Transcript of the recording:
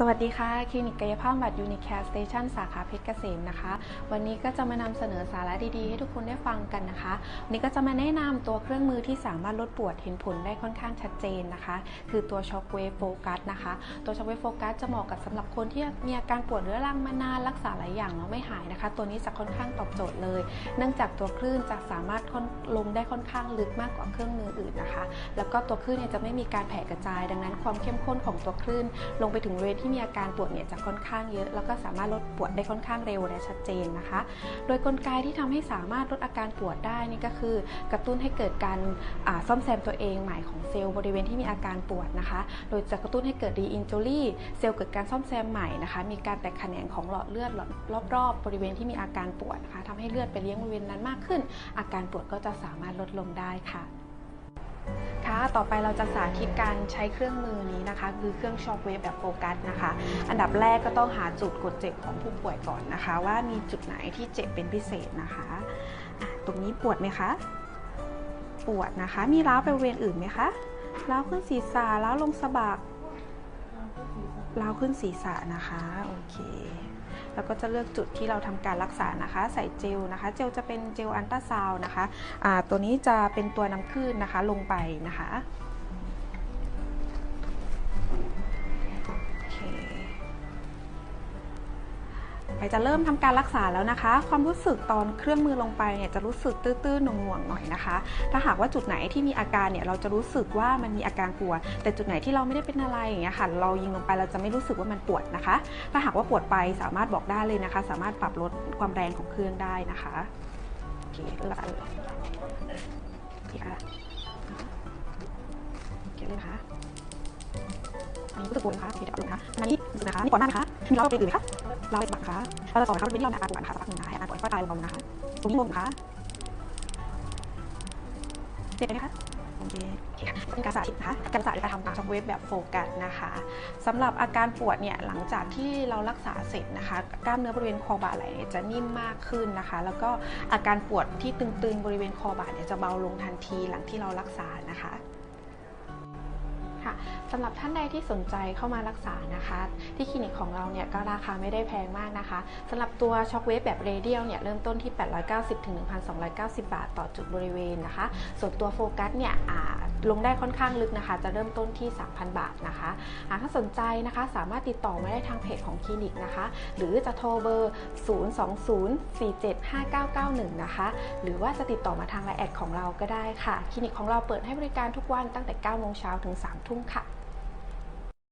สวัสดีค่ะคลินิกกายภาพบำบัดยูนิแคร์สเตชันสาขาเพชรเกษมนะคะ วันนี้ก็จะมานำเสนอสาระดีๆ ให้ทุกคนได้ฟังกันนะคะวันนี้ก็จะมาแนะนำตัวเครื่องมือที่สามารถลดปวดเห็นผลได้ค่อนข้างชัดเจนนะคะ คือตัวช็อคเวฟโฟกัสนะคะ ตัวช็อคเวฟโฟกัสจะเหมาะกับสำหรับคนที่มีอาการปวดเรื้อรังมานานรักษาหลายอย่างแล้วไม่หายนะคะ ตัวนี้จะค่อนข้างตอบโจทย์เลย เนื่องจากตัวคลื่นจะสามารถลงได้ค่อนข้างลึกมากกว่าเครื่องมืออื่นนะคะ แล้วก็ตัวคลื่นเนี่ยจะไม่มีการแผ่กระจาย ดังนั้นความเข้มข้นของตัวคลื่นลงไปถึงบริเวณที่มีอาการปวดเนี่ยจะค่อนข้างเยอะ แล้วก็สามารถลดปวดได้ค่อนข้างเร็วและชัดเจนนะคะ โดยกลไกที่ทำให้สามารถลดอาการปวดได้นี่ก็คือ กระตุ้นให้เกิดการซ่อมแซมตัวเองใหม่ของเซลล์บริเวณที่มีอาการปวดนะคะ โดยจะกระตุ้นให้เกิดรีอินจูรี่เซลล์เกิดการซ่อมแซมใหม่นะคะ มีการแตกแขนงของหลอดเลือดรอบๆ บริเวณที่มีอาการปวดนะคะทำให้เลือดไปเลี้ยงบริเวณนั้นมากขึ้น อาการปวดก็จะสามารถลดลงได้ค่ะ ต่อไปเราจะสาธิตการใช้เครื่องมือนี้นะคะ คือเครื่องช็อคเวฟแบบโฟกัสนะคะ อันดับแรกก็ต้องหาจุดกดเจ็บของผู้ป่วยก่อนนะคะ ว่ามีจุดไหนที่เจ็บเป็นพิเศษนะคะะตรงนี้ปวดไหมคะ ปวดนะคะ มีร้าวไปบริเวณอื่นไหมคะร้าวขึ้นศีรษะร้าวลงสะบักร้าวขึ้นศีรษะนะคะ โอเค แล้วก็จะเลือกจุดที่เราทำการรักษานะคะ ใส่เจลนะคะ เจลจะเป็นเจลอันตราซาวนะคะะตัวนี้จะเป็นตัวนำคลื่นนะคะลงไปนะคะ ไปจะเริ่มทำการรักษาแล้วนะคะ ความรู้สึกตอนเครื่องมือลงไปเนี่ยจะรู้สึกตื้อๆหน่วงๆหน่อยนะคะ ถ้าหากว่าจุดไหนที่มีอาการเนี่ยเราจะรู้สึกว่ามันมีอาการปวด แต่จุดไหนที่เราไม่ได้เป็นอะไรอย่างเงี้ยค่ะเรายิงลงไปเราจะไม่รู้สึกว่ามันปวดนะคะ ถ้าหากว่าปวดไปสามารถบอกได้เลยนะคะ สามารถปรับลดความแรงของเครื่องได้นะคะโอเคเริ่มเลยโอเคค่ะโอเคเลยนะคะนี่รู้สึกปวดนะคะโอเคเดี๋ยวลงนะคะอันนี้รู้สึกนะคะนี่ก่อนหน้านะคะมีเราเป็นอื่นไหมคะ เราเป็นบักนะคะเราจะต่อนะคะเป็นที่เราในอาการปวดนะคะสักหนึ่งนะคะให้อาการปวดก็ตายลงมานะคะตรงนี้ลงนะคะเจ็บไหมคะโอเคเคค่ะเป็นการสาธิตนะคะการสาธิตการทำการช็อคเวฟแบบโฟกัสนะคะสำหรับอาการปวดเนี่ยหลังจากที่เรารักษาเสร็จนะคะ กล้ามเนื้อบริเวณคอบ่าไหล่เนี่ยจะนิ่มมากขึ้นนะคะ แล้วก็อาการปวดที่ตึงๆบริเวณคอบ่าเนี่ยจะเบาลงทันทีหลังที่เรารักษานะคะ ค่ะสำหรับท่านใดที่สนใจเข้ามารักษานะคะ ที่คลินิกของเราเนี่ยก็ราคาไม่ได้แพงมากนะคะสำหรับตัวช็อคเวฟแบบเรเดียลเนี่ยเริ่มต้นที่ 890ถึง1,290 บาทต่อจุดบริเวณนะคะ ส่วนตัวโฟกัสเนี่ยอ่าลงได้ค่อนข้างลึกนะคะ จะเริ่มต้นที่ 3,000 บาทนะคะหาถ้าสนใจนะคะสามารถติดต่อมาได้ทางเพจของคลินิกนะคะ หรือจะโทรเบอร์ 020475991 นะคะ หรือว่าจะติดต่อมาทางไลน์แอดของเราก็ได้ค่ะ คลินิกของเราเปิดให้บริการทุกวันตั้งแต่9โมงเช้าถึง3ทุ่มค่ะ